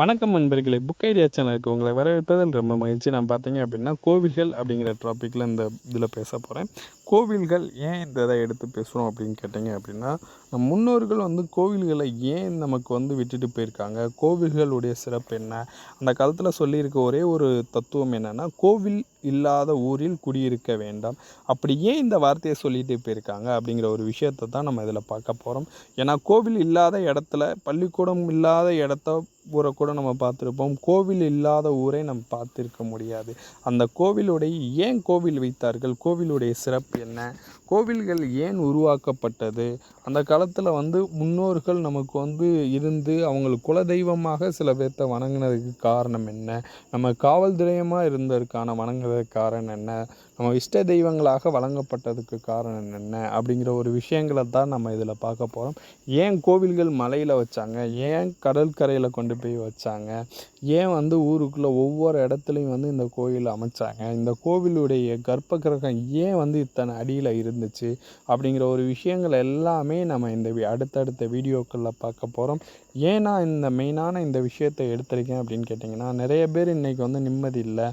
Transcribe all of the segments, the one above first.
வணக்கம் நண்பர்களே. Book idea சேனலுக்கு உங்களை வரவேற்பதில் ரொம்ப மகிழ்ச்சி. நான் பார்த்தீங்க அப்படின்னா கோவில்கள் அப்படிங்கிற டாப்பிக்கில் இந்த இதில் பேச போகிறேன் கோவில்கள் ஏன் இந்த இதை எடுத்து பேசுகிறோம் அப்படின்னு கேட்டிங்க அப்படின்னா நம் முன்னோர்கள் வந்து கோவில்களை ஏன் நமக்கு வந்து விட்டுட்டு போயிருக்காங்க? கோவில்களுடைய சிறப்பு என்ன? அந்த காலத்தில் சொல்லியிருக்க ஒரே ஒரு தத்துவம் என்னென்னா கோவில் இல்லாத ஊரில் குடியிருக்க வேண்டாம். அப்படி ஏன் இந்த வார்த்தையை சொல்லிட்டு போயிருக்காங்க அப்படிங்கிற ஒரு விஷயத்தை தான் நம்ம இதில் பார்க்க போகிறோம் ஏன்னா கோவில் இல்லாத இடத்துல பள்ளிக்கூடம் இல்லாத இடத்த ஊரை கூட நம்ம பார்த்துருப்போம். கோவில் இல்லாத ஊரை நம்ம பார்த்துருக்க முடியாது. அந்த கோவிலுடைய ஏன் கோவில் வைத்தார்கள்? கோவிலுடைய சிறப்பு என்ன? கோவில்கள் ஏன் உருவாக்கப்பட்டது? அந்த காலத்தில் வந்து முன்னோர்கள் நமக்கு வந்து இருந்து அவங்களுக்கு குலதெய்வமாக சில பேர்த்த வணங்கினதுக்கு காரணம் என்ன? நம்ம காவல் இருந்ததற்கான இருந்ததுக்கான வணங்குறதுக்கு காரணம் என்ன? நம்ம இஷ்ட தெய்வங்களாக வழங்கப்பட்டதுக்கு காரணம் என்ன அப்படிங்கிற ஒரு விஷயங்களை தான் நம்ம இதில் பார்க்க போகிறோம் ஏன் கோவில்கள் மலையில் வச்சாங்க? ஏன் கடற்கரையில் கொண்டு போய் வச்சாங்க? ஏன் வந்து ஊருக்குள்ளே ஒவ்வொரு இடத்துலையும் வந்து இந்த கோயில் அமைச்சாங்க? இந்த கோவிலுடைய கர்ப்ப கிரகம் ஏன் வந்து இத்தனை அடியில் இருந்துச்சு? அப்படிங்கிற ஒரு விஷயங்கள் எல்லாமே நம்ம இந்த வி- அடுத்தடுத்த வீடியோக்களில் பார்க்க போகிறோம் ஏன் நான் இந்த மெயினான இந்த விஷயத்தை எடுத்திருக்கேன் அப்படின்னு கேட்டிங்கன்னா நிறைய பேர் இன்றைக்கி வந்து நிம்மதி இல்லை.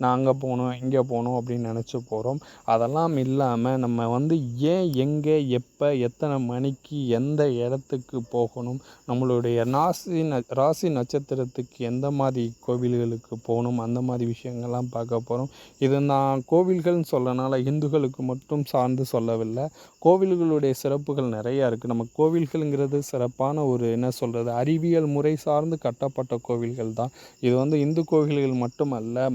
நான் அங்கே போகணும் இங்கே போகணும் அப்படின்னு நினச்சி போகிறோம் அதெல்லாம் இல்லாமல் நம்ம வந்து ஏன் எங்கே எப்போ எத்தனை மணிக்கு எந்த இடத்துக்கு போகணும் நம்மளுடைய ராசி ந ராசி நட்சத்திரத்துக்கு எந்த மாதிரி கோவில்களுக்கு போகணும் அந்த மாதிரி விஷயங்கள்லாம் பார்க்க போகிறோம் இது நான் கோவில்கள்னு சொல்லனால இந்துக்களுக்கு மட்டும் சார்ந்து சொல்லவில்லை. கோவில்களுடைய சிறப்புகள் நிறையா இருக்குது நம்ம கோவில்கள்ங்கிறது சிறப்பான ஒரு என்ன சொல்கிறது அறிவியல் முறை சார்ந்து கட்டப்பட்ட கோவில்கள் தான். இது வந்து இந்து கோவில்கள் மட்டுமல்ல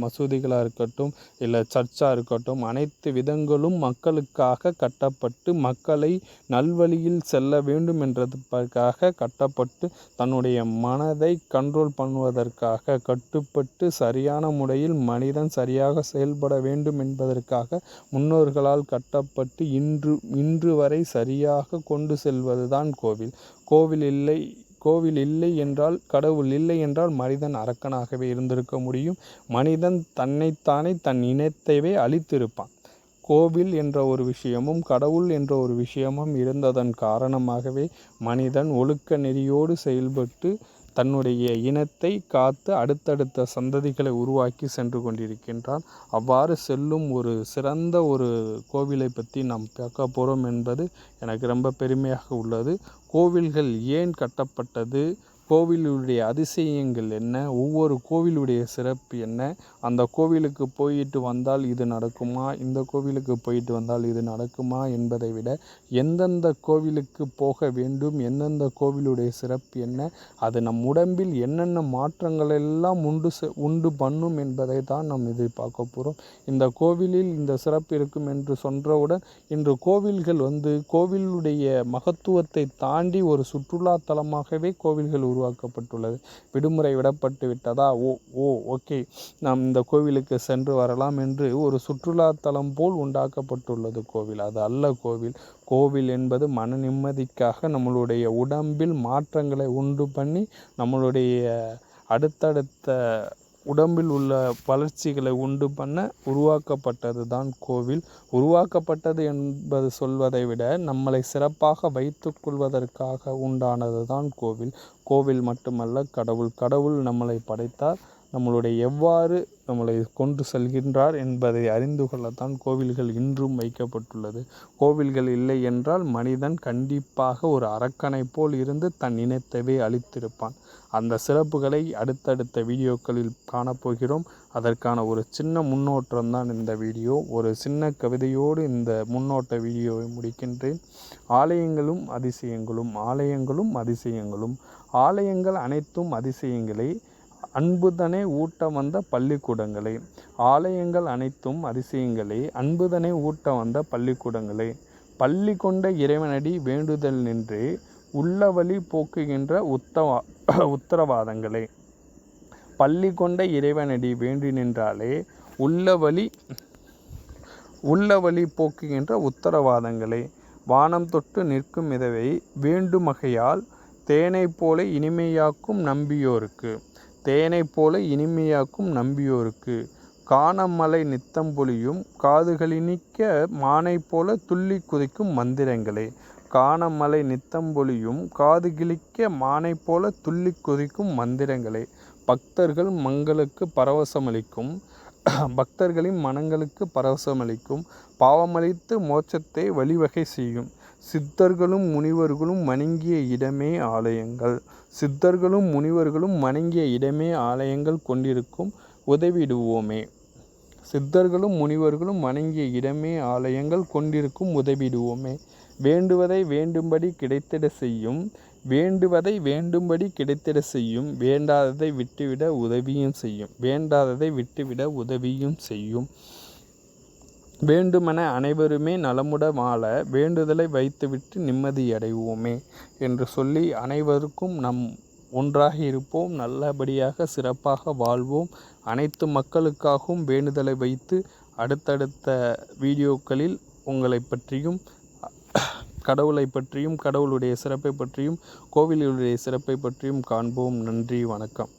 கோயில்களாக இருக்கட்டும் இல்லை சர்ச்சாக இருக்கட்டும் அனைத்து விதங்களும் மக்களுக்காக கட்டப்பட்டு மக்களை நல்வழியில் செல்ல வேண்டும் என்றதுக்காக கட்டப்பட்டு தன்னுடைய மனதை கண்ட்ரோல் பண்ணுவதற்காக கட்டுப்பட்டு சரியான முறையில் மனிதன் சரியாக செயல்பட வேண்டும் என்பதற்காக முன்னோர்களால் கட்டப்பட்டு இன்று இன்று வரை சரியாக கொண்டு செல்வதுதான் கோவில். கோவில் இல்லை கோவில் இல்லை என்றால் கடவுள் இல்லை என்றால் மனிதன் அரக்கனாகவே இருந்திருக்க முடியும். மனிதன் தன்னைத்தானே தன் இனத்தைவே அழித்திருப்பான். கோவில் என்ற ஒரு விஷயமும் கடவுள் என்ற ஒரு விஷயமும் இருந்ததன் காரணமாகவே மனிதன் ஒழுக்க நெறியோடு செயல்பட்டு தன்னுடைய இனத்தை காத்து அடுத்தடுத்த சந்ததிகளை உருவாக்கி சென்று கொண்டிருக்கின்றான். அவ்வாறு செல்லும் ஒரு சிறந்த ஒரு கோவிலை பற்றி நாம் பார்க்க போகிறோம் என்பது எனக்கு ரொம்ப பெருமையாக உள்ளது. கோவில்கள் ஏன் கட்டப்பட்டது? கோவிலுடைய அதிசயங்கள் என்ன? ஒவ்வொரு கோவிலுடைய சிறப்பு என்ன? அந்த கோவிலுக்கு போயிட்டு வந்தால் இது நடக்குமா? இந்த கோவிலுக்கு போயிட்டு வந்தால் இது நடக்குமா? என்பதை விட எந்தெந்த கோவிலுக்கு போக வேண்டும்? எந்தெந்த கோவிலுடைய சிறப்பு என்ன? அது நம் உடம்பில் என்னென்ன மாற்றங்கள் எல்லாம் உண்டு உண்டு பண்ணும் என்பதை தான் நாம் இதை பார்க்க போகிறோம் இந்த கோவிலில் இந்த சிறப்பு இருக்கும் என்று சொன்றவுடன் இன்று கோவில்கள் வந்து கோவிலுடைய மகத்துவத்தை தாண்டி ஒரு சுற்றுலா தலமாகவே கோவில்கள் உருவாக்கப்பட்டுள்ளது. விடுமுறை விடப்பட்டு விட்டதா? Oh oh okay. நாம் இந்த கோவிலுக்கு சென்று வரலாம் என்று ஒரு சுற்றுலாத்தலம் போல் உண்டாக்கப்பட்டுள்ளது கோவில். அது அல்ல கோவில். கோவில் என்பது மன நிம்மதிக்காக நம்மளுடைய உடம்பில் மாற்றங்களை உண்டு பண்ணி நம்மளுடைய அடுத்தடுத்த உடம்பில் உள்ள வளர்ச்சிகளை உண்டு பண்ண உருவாக்கப்பட்டது தான் கோவில். உருவாக்கப்பட்டது என்பது சொல்வதை விட நம்மளை சிறப்பாக வைத்து கொள்வதற்காக உண்டானது தான் கோவில். கோவில் மட்டுமல்ல கடவுள். கடவுள் நம்மளை படைத்தார். நம்மளுடைய எவ்வாறு நம்மளை கொண்டு செல்கின்றார் என்பதை அறிந்து கொள்ளத்தான் கோவில்கள் இன்றும் வைக்கப்பட்டுள்ளது. கோவில்கள் இல்லை என்றால் மனிதன் கண்டிப்பாக ஒரு அரக்கனை போல் இருந்து தன் இனத்தவே அழித்திருப்பான். அந்த சிறப்புகளை அடுத்தடுத்த வீடியோக்களில் காணப்போகிறோம். அதற்கான ஒரு சின்ன முன்னோட்டம் தான் இந்த வீடியோ. ஒரு சின்ன கவிதையோடு இந்த முன்னோட்ட வீடியோவை முடிக்கின்றேன். ஆலயங்களும் அதிசயங்களும் ஆலயங்களும் அதிசயங்களும். ஆலயங்கள் அனைத்தும் அதிசயங்களே. அன்புதனே ஊட்ட வந்த பள்ளிக்கூடங்களே ஆலயங்கள் அனைத்தும் அதிசயங்களே அன்புதனே ஊட்ட வந்த பள்ளிக்கூடங்களே பள்ளி கொண்ட இறைவனடி வேண்டுதல் நின்று உள்ள வழி போக்குகின்ற உத்தவா உத்தரவாதங்களே. பள்ளி கொண்ட இறைவனடி வேண்டி நின்றாலே உள்ள வழி உள்ள வழி போக்குகின்ற உத்தரவாதங்களே. வானம் தொட்டு நிற்கும் இதவை வேண்டுமகையால் தேனைப் போல இனிமையாக்கும் நம்பியோருக்கு. தேனைப் போல இனிமையாக்கும் நம்பியோருக்கு. காணமலை நித்தம் பொழியும் காதுகளினிக்க மானைப் போல துள்ளி குதிக்கும் மந்திரங்களே. காணமலை நித்தம்பொழியும் காது கிழிக்க மானைப் போல துள்ளி குதிக்கும் மந்திரங்களே. பக்தர்கள் மங்களுக்கு பரவசமளிக்கும். பக்தர்களின் மனங்களுக்கு பரவசமளிக்கும். பாவமளித்து மோட்சத்தை வழிவகை செய்யும். சித்தர்களும் முனிவர்களும் வணங்கிய இடமே ஆலயங்கள். சித்தர்களும் முனிவர்களும் வணங்கிய இடமே ஆலயங்கள் கொண்டிருக்கும். உதவிடுவோமே. சித்தர்களும் முனிவர்களும் வணங்கிய இடமே ஆலயங்கள் கொண்டிருக்கும். உதவிடுவோமே. வேண்டுவதை வேண்டும்படி கிடைத்திட செய்யும். வேண்டுவதை வேண்டும்படி கிடைத்திட செய்யும். வேண்டாததை விட்டுவிட உதவியும் செய்யும். வேண்டாததை விட்டுவிட உதவியும் செய்யும். வேண்டுமென அனைவருமே நலமுட வாழ வேண்டுதலை வைத்துவிட்டு நிம்மதியடைவோமே என்று சொல்லி அனைவருக்கும் நம் ஒன்றாக இருப்போம். நல்லபடியாக சிறப்பாக வாழ்வோம். அனைத்து மக்களுக்காகவும் வேண்டுதலை வைத்து அடுத்தடுத்த வீடியோக்களில் உங்களை பற்றியும் கடவுளை பற்றியும் கடவுளுடைய சிறப்பை பற்றியும் கோவிலுடைய சிறப்பை பற்றியும் காண்போம். நன்றி வணக்கம்.